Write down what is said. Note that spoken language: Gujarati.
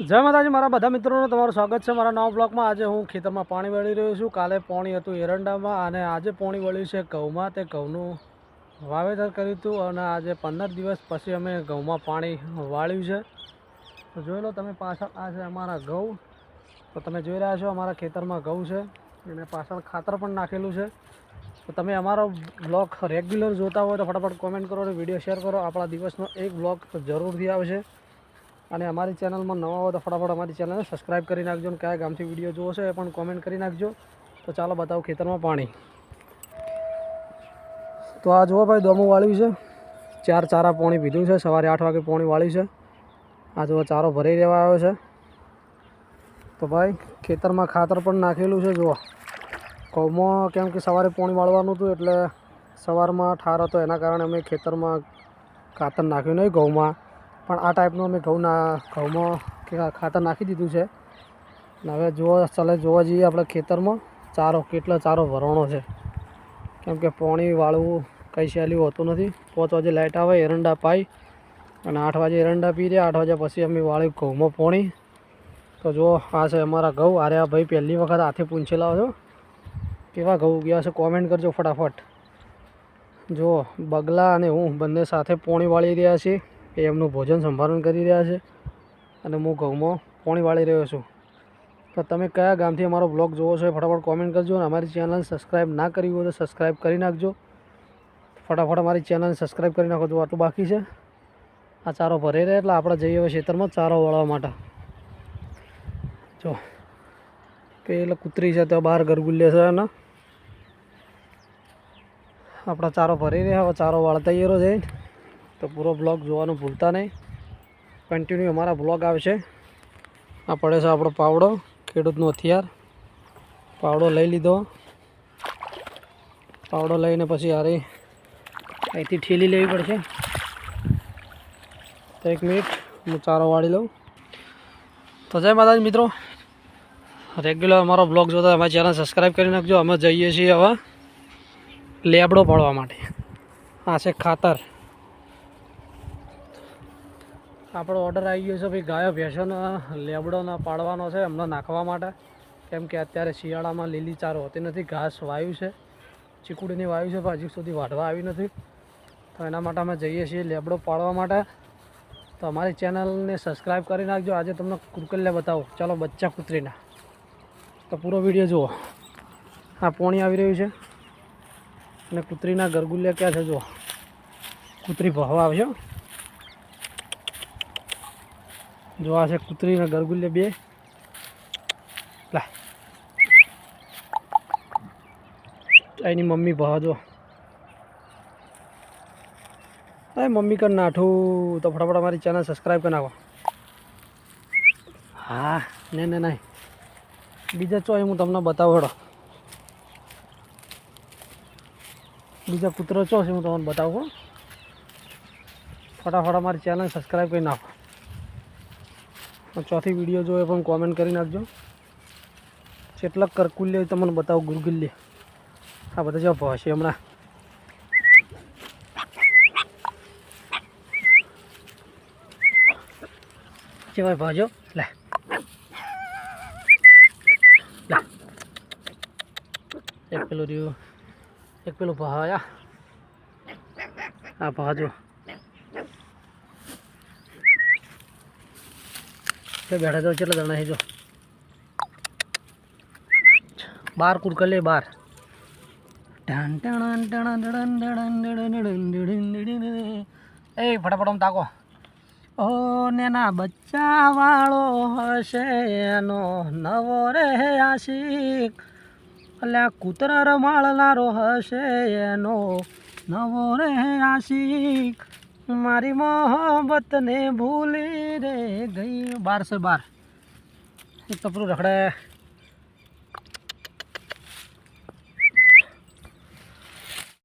જય માતાજી, મારા બધા મિત્રોનું તમારું સ્વાગત છે. મારા નવા બ્લોકમાં આજે હું ખેતરમાં પાણી વળી રહ્યો છું. કાલે પાણી હતું એરંડામાં અને આજે પાણી વળ્યું છે ઘઉંમાં. તે ઘઉંનું વાવેતર કર્યું હતું અને આજે પંદર દિવસ પછી અમે ઘઉંમાં પાણી વાળ્યું છે. તો જોઈ લો તમે પાછળ, આ છે અમારા ઘઉં. તો તમે જોઈ રહ્યા છો અમારા ખેતરમાં ઘઉં છે. અને પાછળ ખાતર પણ નાખેલું છે. તો તમે અમારો બ્લોગ રેગ્યુલર જોતા હોય તો ફટાફટ કોમેન્ટ કરો અને વીડિયો શેર કરો. આપણા દિવસનો એક બ્લોગ જરૂરથી આવશે. અને અમારી ચેનલમાં નવા હોય તો ફટાફટ અમારી ચેનલને સબસ્ક્રાઈબ કરી નાખજો અને કયા ગામથી વીડિયો જોવો છે એ પણ કોમેન્ટ કરી નાખજો. તો ચાલો બતાવો ખેતરમાં પાણી. તો આ જુઓ ભાઈ, દોમું વાળ્યું છે. ચાર ચારા પાણી પીધું છે. સવારે આઠ વાગે પાણી વાળ્યું છે. આ જુઓ, ચારો ભરાઈ રહેવા આવ્યો છે. તો ભાઈ, ખેતરમાં ખાતર પણ નાખેલું છે, જુઓ. ઘઉંમાં કેમ કે સવારે પાણી વાળવાનું હતું એટલે સવારમાં ઠાર હતો. એના કારણે અમે ખેતરમાં ખાતર નાખ્યું નહીં ઘઉંમાં. પણ આ ટાઈપનું અમે ઘઉંના ઘઉંમાં કે- ખાતર નાખી દીધું છે. અને હવે જોવા ચાલે જોવા જઈએ આપણે ખેતરમાં, ચારો કેટલો ચારો ભરવાનો છે. કેમ કે પાણી વાળવું કંઈ સહેલું હોતું નથી. પાંચ વાગે લાઇટ આવે, એરંડા પાઈ અને આઠ વાગે એરંડા પી રહ્યા, આઠ વાગ્યા પછી અમે વાળ્યું ઘઉંમાં પાણી. તો જો આ છે અમારા ઘઉં. આરે આ ભાઈ પહેલી વખત હાથે પૂંછેલા છો. કેવા ઘઉં ગયા છે કોમેન્ટ કરજો ફટાફટ. જો બગલા અને હું બંને સાથે પોણી વાળી રહ્યા છીએ. એ એમનું ભોજન સંભારણ કરી રહ્યા છે અને હું ઘઉંમાં પોણી વાળી રહ્યો છું. તો તમે કયા ગામથી અમારો બ્લોગ જોવો છો એ ફટાફટ કોમેન્ટ કરજો અને અમારી ચેનલ સબસ્ક્રાઈબ ના કરી હોય તો સબસ્ક્રાઈબ કરી નાખજો. ફટાફટ અમારી ચેનલ સબસ્ક્રાઈબ કરી નાખો તો આટલું બાકી છે. આ ચારો ભરે રહે એટલે આપણે જઈએ હવે ખેતરમાં ચારો વાળવા માટે. જો પેલા કૂતરી છે તો બહાર ગરગુલ્લે છે એના આપણા ચારો ભરી રહ્યા, હવે ચારો વાળતા ઈરો જઈને. તો પૂરો બ્લોગ જોવાનું ભૂલતા નહીં. કન્ટિન્યુ અમારા બ્લોગ આવશે. આ પડે છે આપણો પાવડો, ખેડૂતનો હથિયાર. પાવડો લઈ લીધો. પાવડો લઈને પછી હારે અહીંથી ઠેલી લેવી પડશે. તો એક મિનિટ, હું ચારો વાળી લઉં. તો જય માતાજી મિત્રો. રેગ્યુલર અમારો બ્લોગ જોતા અમારી ચેનલ સબસ્ક્રાઈબ કરી નાખજો. અમે જઈએ છીએ હવે લેબડો પાડવા માટે. આ છે ખાતર. આપણો ઓર્ડર આવી ગયો છે ભાઈ ગાયો ભેંસોનો લેબડોનો પાડવાનો છે એમને નાખવા માટે. કેમ કે અત્યારે શિયાળામાં લીલી ચારો હોતી નથી, ઘાસ વાયુ છે. ચીકુડીની વાયુ છે, પણ હજી સુધી વાઢવા આવી નથી. તો એના માટે અમે જઈએ છીએ લેબડો પાડવા માટે. તો અમારી ચેનલને સબસ્ક્રાઈબ કરી નાખજો. આજે તમને કુરકલ્યા બતાવો. ચાલો, બચ્ચા કૂતરીના. તો પૂરો વીડિયો જુઓ. આ પોણી આવી રહ્યું છે. અને કૂતરીના ગરગુલ્યા ક્યાં છે, જુઓ. કૂતરી ભહવા આવશે હો. જો આ છે કૂતરીના ગરગુલ્યા બે. લા. એની મમ્મી ભહ જો. અરે મમ્મી કર નાઠું. તો ફટાફટ અમારી ચેનલ સબસ્ક્રાઈબ કરી નાખો. હા, ને ને, નહીં. બીજા ચોય હું તમને બતાવું હેડો. બીજા કૂતરો ચો છે હું તમને બતાવું હો. ફટાફટ અમારી ચેનલ સબસ્ક્રાઈબ કરી નાખો. અને ચોથી વીડિયો જો એ પણ કોમેન્ટ કરી નાખજો. કેટલાક કરકુલ્ય તમને બતાવો, ગુરગુલ્ય. આ બધા જો ભાષે હમણાં. કેવાય ભાજો લે. એક પેલું રહ્યું. એક પેલું ભાયા આ ભાજો બેઠા જાઓ કેટલા જણા છે જો બાર બાર ડડન ડડન ડડન. એ ફટાફટ આમ તાકો ઓ નેના બચ્ચા વાળો હશે એનો નવો રે આશિક અલ્યા કૂતરા રમાળનારો હશે એનો નવો રે આશિક મારી મોહબ્બતને ભૂલી રે ગઈ બારસો બાર. એક તપરું રખડે.